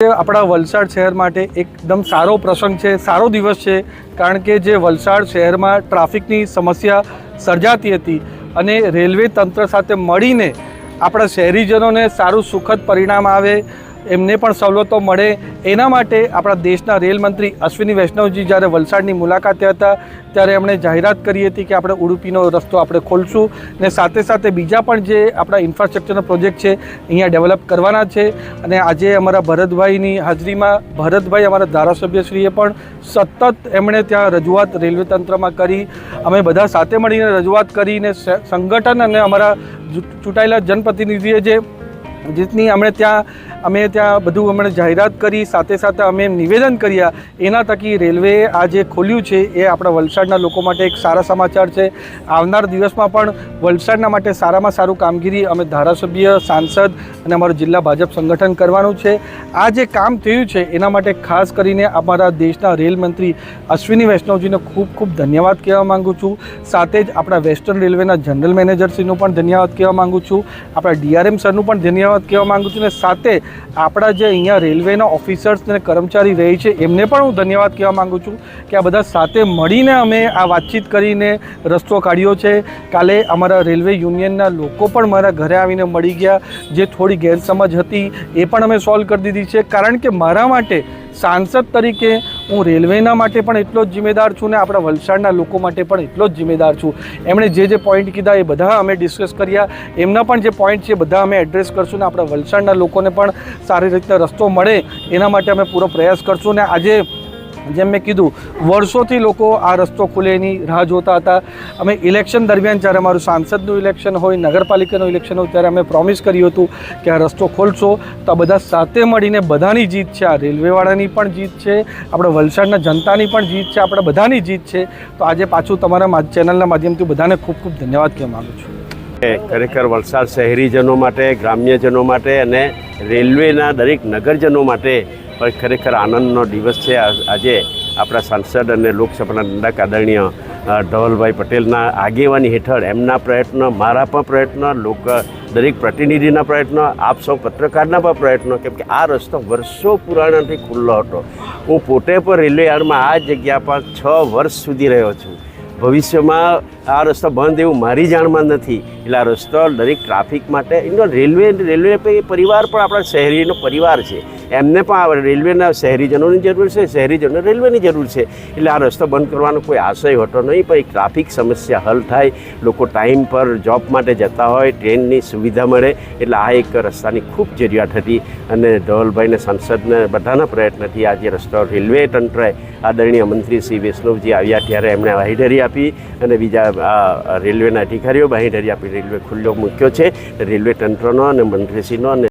આપણા વલસાડ શહેર માટે એકદમ સારો પ્રસંગ છે, સારો દિવસ છે, કારણ કે જે વલસાડ શહેરમાં ટ્રાફિકની સમસ્યા સર્જાતી હતી અને રેલવે તંત્ર સાથે મળીને આપણા શહેરીજનોને સારું સુખદ પરિણામ આવે એમને પણ સવલતો મળે. એના માટે આપણા દેશના રેલ મંત્રી અશ્વિની વૈષ્ણવજી જ્યારે વલસાડની મુલાકાતે હતા, ત્યારે એમણે જાહેરાત કરી હતી કે આપણે ઉડુપીનો રસ્તો આપણે ખોલશું ને સાથે સાથે બીજા પણ જે આપણા ઇન્ફ્રાસ્ટ્રક્ચરનો પ્રોજેક્ટ છે, અહીંયા ડેવલપ કરવાના છે. અને આજે અમારા ભરતભાઈની હાજરીમાં ભરતભાઈ અમારા ધારાસભ્યશ્રીએ પણ સતત એમણે ત્યાં રજૂઆત રેલવે તંત્રમાં કરી. અમે બધા સાથે મળીને રજૂઆત કરીને સંગઠન અને અમારા ચૂંટાયેલા જનપ્રતિનિધિએ જે જેટની અમે ત્યાં અમે ત્યાં બધું અમને જાહેરાત કરી, સાથે સાથે અમે નિવેદન કર્યા. એના તકી રેલવે આ જે ખોલ્યું છે, એ આપણા વલસાડના લોકો માટે એક સારા સમાચાર છે. આવનાર દિવસમાં પણ વલસાડના માટે સારામાં સારું કામગીરી અમે ધારાસભ્ય, સાંસદ અને અમારું જિલ્લા ભાજપ સંગઠન કરવાનું છે. આ જે કામ થયું છે, એના માટે ખાસ કરીને અમારા દેશના રેલ મંત્રી અશ્વિની વૈષ્ણવજીને ખૂબ ખૂબ ધન્યવાદ કહેવા માગું છું. સાથે જ આપણા વેસ્ટર્ન રેલવેના જનરલ મેનેજરશ્રીનું પણ ધન્યવાદ કહેવા માગું છું. આપણા ડીઆરએમ સરનું પણ ધન્યવાદ કહેવા માગું છું અને સાથે આપણા જે અહીંયા રેલવેના ઓફિસર્સ અને કર્મચારી રહે છે, એમને પણ હું ધન્યવાદ કહેવા માગું છું કે આ બધા સાથે મળીને અમે આ વાતચીત કરીને રસ્તો કાઢ્યો છે. કાલે અમારા રેલવે યુનિયનના લોકો પણ મારા ઘરે આવીને મળી ગયા. જે થોડી ગેરસમજ હતી એ પણ અમે સોલ્વ કરી દીધી છે. કારણ કે મારા માટે સાંસદ તરીકે હું રેલવેના માટે પણ એટલો જ જિમ્મેદાર છું ને આપણા વલસાડના લોકો માટે પણ એટલો જ જિમ્મેદાર છું. એમણે જે જે પોઈન્ટ કીધા એ બધા અમે ડિસ્કસ કર્યા. એમના પણ જે પોઈન્ટ છે બધા અમે એડ્રેસ કરશું ને આપણા વલસાડના લોકોને પણ સારી રીતના રસ્તો મળે. એના માટે અમે પૂરો પ્રયાસ કરશું ને આજે જેમ મેં કીધું, વર્ષોથી લોકો આ રસ્તો ખુલેની રાહ જોતા હતા. અમે ઇલેક્શન દરમિયાન જ્યારે અમારું સાંસદનું ઇલેક્શન હોય, નગરપાલિકાનું ઇલેક્શન હોય, ત્યારે અમે પ્રોમિસ કર્યું હતું કે આ રસ્તો ખોલશો. તો આ બધા સાથે મળીને બધાની જીત છે. આ રેલવેવાળાની પણ જીત છે. આપણે વલસાડના જનતાની પણ જીત છે. આપણે બધાની જીત છે. તો આજે પાછું તમારા ચેનલના માધ્યમથી બધાને ખૂબ ખૂબ ધન્યવાદ કહેવા માગું છું. ખરેખર વલસાડ શહેરીજનો માટે, ગ્રામ્યજનો માટે અને રેલવેના દરેક નગરજનો માટે પણ ખરેખર આનંદનો દિવસ છે. આજે આપણા સાંસદ અને લોકસભાના દંડક આદરણીય ધવલભાઈ પટેલના આગેવાની હેઠળ એમના પ્રયત્ન, મારા પણ પ્રયત્ન, લોક, દરેક પ્રતિનિધિના પ્રયત્ન, આપ સૌ પત્રકારના પણ પ્રયત્નો. કેમ કે આ રસ્તો વર્ષો પુરાણાથી ખુલ્લો હતો. હું પોતે પણ રેલવે યાર્ડમાં આ જગ્યા પર છ વર્ષ સુધી રહ્યો છું. ભવિષ્યમાં આ રસ્તો બંધ એવું મારી જાણમાં નથી. એટલે આ રસ્તો દરેક ટ્રાફિક માટે એનો રેલવે રેલવે પરિવાર પણ આપણા શહેરીનો પરિવાર છે. એમને પણ રેલવેના શહેરીજનોની જરૂર છે શહેરીજનો રેલવેની જરૂર છે. એટલે આ રસ્તો બંધ કરવાનો કોઈ આશય હોતો નહીં, પણ ટ્રાફિક સમસ્યા હલ થાય. લોકો ટાઈમ પર જોબ માટે જતા હોય ટ્રેનની સુવિધા મળે. એટલે આ એક રસ્તાની ખૂબ જરૂરિયાત હતી. અને ધવલભાઈને સાંસદને બધાના પ્રયત્નથી આજે રસ્તો રેલવે તંત્રએ આદરણીય મંત્રી શ્રી વૈષ્ણવજી આવ્યા ત્યારે એમણે વાહિડરી આપી. અને બીજા આ રેલવેના અધિકારીઓ બાંહેધરી આપી રેલવે ખુલ્લો મૂક્યો છે. રેલવે તંત્રનો અને મંત્રીશ્રીનો અને